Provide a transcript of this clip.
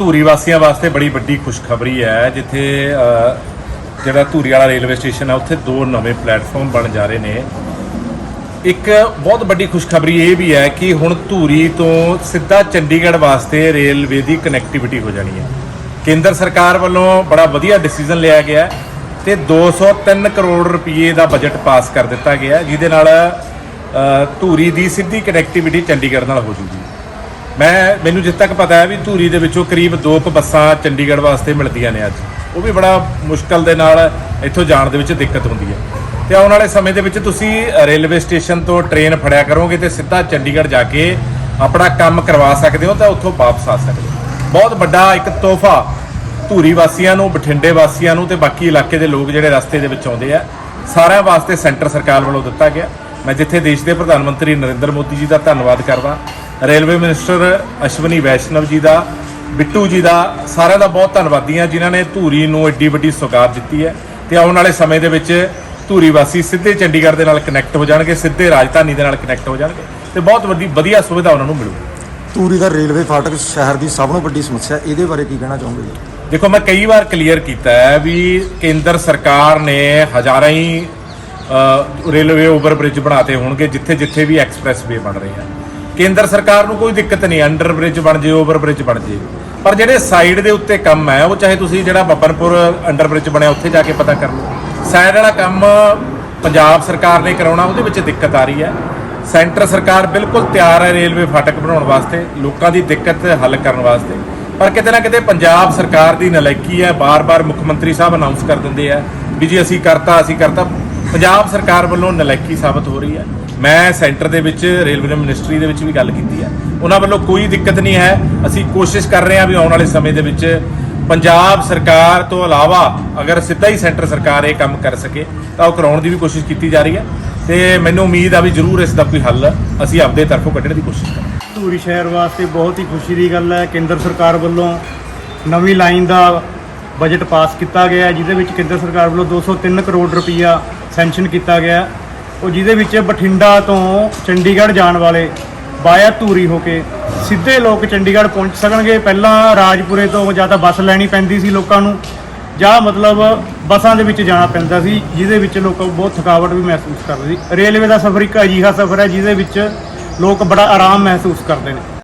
ਧੂਰੀ ਵਾਸੀਆਂ ਵਾਸਤੇ ਬੜੀ ਵੱਡੀ ਖੁਸ਼ਖਬਰੀ ਹੈ, ਜਿੱਥੇ ਜਿਹੜਾ ਧੂਰੀ ਵਾਲਾ ਰੇਲਵੇ ਸਟੇਸ਼ਨ ਹੈ, ਉੱਥੇ ਦੋ ਨਵੇਂ ਪਲੇਟਫਾਰਮ ਬਣ ਜਾ ਰਹੇ ਨੇ। ਇੱਕ ਬਹੁਤ ਵੱਡੀ ਖੁਸ਼ਖਬਰੀ ਇਹ ਵੀ ਹੈ ਕਿ ਹੁਣ ਧੂਰੀ ਤੋਂ ਸਿੱਧਾ ਚੰਡੀਗੜ੍ਹ ਵਾਸਤੇ ਰੇਲਵੇ ਦੀ ਕਨੈਕਟੀਵਿਟੀ ਹੋ ਜਾਣੀ ਹੈ। ਕੇਂਦਰ ਸਰਕਾਰ ਵੱਲੋਂ ਬੜਾ ਵਧੀਆ ਡਿਸੀਜਨ ਲਿਆ ਗਿਆ ਹੈ ਤੇ 203 ਕਰੋੜ ਰੁਪਏ ਦਾ ਬਜਟ ਪਾਸ ਕਰ ਦਿੱਤਾ ਗਿਆ ਜਿਹਦੇ ਨਾਲ ਧੂਰੀ ਦੀ ਸਿੱਧੀ ਕਨੈਕਟੀਵਿਟੀ ਚੰਡੀਗੜ੍ਹ ਨਾਲ ਹੋ ਜੂਗੀ। ਮੈਂ, ਮੈਨੂੰ ਜਿੱਥੇ ਤੱਕ ਪਤਾ ਹੈ ਵੀ ਧੂਰੀ ਦੇ ਵਿੱਚੋਂ ਕਰੀਬ ਦੋ ਕੁ ਬੱਸਾਂ ਚੰਡੀਗੜ੍ਹ ਵਾਸਤੇ ਮਿਲਦੀਆਂ ਨੇ ਅੱਜ। ਉਹ ਵੀ ਬੜਾ ਮੁਸ਼ਕਲ ਦੇ ਨਾਲ ਇੱਥੋਂ ਜਾਣ ਦੇ ਵਿੱਚ ਦਿੱਕਤ ਹੁੰਦੀ ਹੈ। ਤੇ ਆਉਣ ਵਾਲੇ ਸਮੇਂ ਦੇ ਵਿੱਚ ਤੁਸੀਂ ਰੇਲਵੇ ਸਟੇਸ਼ਨ ਤੋਂ ਟ੍ਰੇਨ ਫੜਿਆ ਕਰੋਗੇ ਤੇ ਸਿੱਧਾ ਚੰਡੀਗੜ੍ਹ ਜਾ ਕੇ ਆਪਣਾ ਕੰਮ ਕਰਵਾ ਸਕਦੇ ਹੋ ਤਾਂ ਉੱਥੋਂ ਵਾਪਸ ਆ ਸਕਦੇ ਹੋ। ਬਹੁਤ ਵੱਡਾ ਇੱਕ ਤੋਹਫਾ ਧੂਰੀ ਵਾਸੀਆਂ ਨੂੰ, ਬਠਿੰਡੇ ਵਾਸੀਆਂ ਨੂੰ ਤੇ ਬਾਕੀ ਇਲਾਕੇ ਦੇ ਲੋਕ ਜਿਹੜੇ ਰਸਤੇ ਦੇ ਵਿੱਚ ਆਉਂਦੇ ਆ, ਸਾਰਿਆਂ ਵਾਸਤੇ ਸੈਂਟਰ ਸਰਕਾਰ ਵੱਲੋਂ ਦਿੱਤਾ ਗਿਆ। ਮੈਂ ਜਿੱਥੇ ਦੇਸ਼ ਦੇ ਪ੍ਰਧਾਨ ਮੰਤਰੀ ਨਰਿੰਦਰ ਮੋਦੀ ਜੀ ਦਾ ਧੰਨਵਾਦ ਕਰਦਾ। ਰੇਲਵੇ ਮਿਨਿਸਟਰ ਅਸ਼ਵਨੀ ਵੈਸ਼ਨਵ ਜੀ ਦਾ ਬਿੱਟੂ ਜੀ ਦਾ ਸਾਰਿਆਂ ਦਾ ਬਹੁਤ ਧੰਨਵਾਦੀ ਹਾਂ ਜਿਨ੍ਹਾਂ ਨੇ ਧੂਰੀ ਨੂੰ ਐਡੀ ਵੱਡੀ ਸੌਗਾਤ ਦਿੱਤੀ ਹੈ ਤੇ ਆਉਣ ਵਾਲੇ ਸਮੇਂ ਦੇ ਵਿੱਚ ਧੂਰੀ ਵਾਸੀ ਸਿੱਧੇ ਚੰਡੀਗੜ੍ਹ ਦੇ ਨਾਲ ਕਨੈਕਟ ਹੋ ਜਾਣਗੇ ਸਿੱਧੇ ਰਾਜਧਾਨੀ ਦੇ ਨਾਲ ਕਨੈਕਟ ਹੋ ਜਾਣਗੇ ਤੇ ਬਹੁਤ ਵੱਡੀ ਵਧੀਆ ਸੁਵਿਧਾ ਉਹਨਾਂ ਨੂੰ ਮਿਲੂਗੀ। ਧੂਰੀ ਦਾ ਰੇਲਵੇ ਫਾਟਕ ਸ਼ਹਿਰ ਦੀ ਸਭ ਤੋਂ ਵੱਡੀ ਸਮੱਸਿਆ ਇਹਦੇ ਬਾਰੇ ਕੀ ਕਹਿਣਾ ਚਾਹੋਗੇ ਜੀ? ਦੇਖੋ ਮੈਂ ਕਈ ਵਾਰ ਕਲੀਅਰ ਕੀਤਾ ਹੈ ਵੀ ਕੇਂਦਰ ਸਰਕਾਰ ਨੇ ਹਜ਼ਾਰਾਂ ਹੀ ਅ, ਰੇਲਵੇ ਓਵਰ ਬ੍ਰਿਜ ਬਣਾਤੇ ਹੋਣਗੇ ਜਿੱਥੇ ਜਿੱਥੇ ਵੀ ਐਕਸਪ੍ਰੈਸ ਵੇ ਬਣ ਰਹੇ ਹਨ। ਕੇਂਦਰ ਸਰਕਾਰ ਨੂੰ ਕੋਈ ਦਿੱਕਤ ਨਹੀਂ ਅੰਡਰ ਬ੍ਰਿਜ ਬਣ ਜੇ ਓਵਰ ਬ੍ਰਿਜ ਬਣ ਜੇ। ਪਰ ਜਿਹੜੇ ਸਾਈਡ ਦੇ ਉੱਤੇ ਕੰਮ ਹੈ, ਉਹ ਚਾਹੇ ਤੁਸੀਂ ਜਿਹੜਾ ਬੱਬਨਪੁਰ ਅੰਡਰ ਬ੍ਰਿਜ ਬਣਿਆ, ਉੱਥੇ ਜਾ ਕੇ ਪਤਾ ਕਰ ਲਓ। ਸਾਈਡ ਵਾਲਾ ਕੰਮ ਪੰਜਾਬ ਸਰਕਾਰ ਨੇ ਕਰਾਉਣਾ, ਉਹਦੇ ਵਿੱਚ ਦਿੱਕਤ ਆ ਰਹੀ ਹੈ। ਸੈਂਟਰ ਸਰਕਾਰ ਬਿਲਕੁਲ ਤਿਆਰ ਹੈ ਰੇਲਵੇ ਫਾਟਕ ਬਣਾਉਣ ਵਾਸਤੇ, ਲੋਕਾਂ ਦੀ ਦਿੱਕਤ ਹੱਲ ਕਰਨ ਵਾਸਤੇ। ਪਰ ਕਿਤੇ ਨਾ ਕਿਤੇ ਪੰਜਾਬ ਸਰਕਾਰ ਦੀ ਨਲਾਇਕੀ ਹੈ, ਬਾਰ-ਬਾਰ ਮੁੱਖ ਮੰਤਰੀ ਸਾਹਿਬ ਅਨਾਉਂਸ ਕਰ ਦਿੰਦੇ ਆ ਵੀ ਜੀ ਅਸੀਂ ਕਰਤਾ ਅਸੀਂ ਕਰਤਾ। ਪੰਜਾਬ ਸਰਕਾਰ ਵੱਲੋਂ ਨਲਾਇਕੀ ਸਾਬਤ ਹੋ ਰਹੀ ਹੈ। ਮੈਂ ਸੈਂਟਰ ਦੇ ਵਿੱਚ, ਰੇਲਵੇ ਮਿਨਿਸਟਰੀ ਦੇ ਵਿੱਚ ਵੀ ਗੱਲ ਕੀਤੀ ਹੈ। ਉਹਨਾਂ ਵੱਲੋਂ ਕੋਈ ਦਿੱਕਤ ਨਹੀਂ ਹੈ। ਅਸੀਂ ਕੋਸ਼ਿਸ਼ ਕਰ ਰਹੇ ਹਾਂ ਵੀ ਆਉਣ ਵਾਲੇ ਸਮੇਂ ਦੇ ਵਿੱਚ ਪੰਜਾਬ ਸਰਕਾਰ ਤੋਂ ਇਲਾਵਾ ਅਗਰ ਸਿੱਧਾ ਹੀ ਸੈਂਟਰ ਸਰਕਾਰ ਇਹ ਕੰਮ ਕਰ ਸਕੇ, ਤਾਂ ਉਹ ਕਰਾਉਣ ਦੀ ਵੀ ਕੋਸ਼ਿਸ਼ ਕੀਤੀ ਜਾ ਰਹੀ ਹੈ। ਤੇ ਮੈਨੂੰ ਉਮੀਦ ਆ ਵੀ ਜ਼ਰੂਰ ਇਸ ਦਾ ਕੋਈ ਹੱਲ ਅਸੀਂ ਆਪਦੇ ਤਰਫੋਂ ਕੱਢਣ ਦੀ ਕੋਸ਼ਿਸ਼ ਕਰਾਂਗੇ। ਧੂਰੀ ਸ਼ਹਿਰ ਵਾਸਤੇ ਬਹੁਤ ਹੀ ਖੁਸ਼ੀ ਦੀ ਗੱਲ ਹੈ। ਕੇਂਦਰ ਸਰਕਾਰ ਵੱਲੋਂ ਨਵੀਂ ਲਾਈਨ ਦਾ ਬਜਟ ਪਾਸ ਕੀਤਾ ਗਿਆ ਹੈ, ਜਿਹਦੇ ਵਿੱਚ ਕੇਂਦਰ ਸਰਕਾਰ ਵੱਲੋਂ 203 ਕਰੋੜ ਰੁਪਈਆ ਸੈਂਕਸ਼ਨ ਕੀਤਾ ਗਿਆ ਹੈ। ਉਹ ਜਿਹਦੇ ਵਿੱਚ ਬਠਿੰਡਾ ਤੋਂ ਚੰਡੀਗੜ੍ਹ ਜਾਣ ਵਾਲੇ ਬਾਇਆ ਧੂਰੀ ਹੋ ਕੇ ਸਿੱਧੇ ਲੋਕ ਚੰਡੀਗੜ੍ਹ ਪਹੁੰਚ ਸਕਣਗੇ। ਪਹਿਲਾਂ ਰਾਜਪੁਰੇ ਤੋਂ ਜਾਂ ਤਾਂ ਬੱਸ ਲੈਣੀ ਪੈਂਦੀ ਸੀ ਲੋਕਾਂ ਨੂੰ। ਜਾਂ ਮਤਲਬ ਬੱਸਾਂ ਦੇ ਵਿੱਚ ਜਾਣਾ ਪੈਂਦਾ ਸੀ ਜਿਹਦੇ ਵਿੱਚ ਲੋਕ ਬਹੁਤ ਥਕਾਵਟ ਵੀ ਮਹਿਸੂਸ ਕਰਦੇ ਸੀ। ਰੇਲਵੇ ਦਾ ਸਫ਼ਰ ਇੱਕ ਅਜਿਹਾ ਸਫ਼ਰ ਹੈ ਜਿਹਦੇ ਵਿੱਚ ਲੋਕ ਬੜਾ ਆਰਾਮ ਮਹਿਸੂਸ ਕਰਦੇ ਨੇ।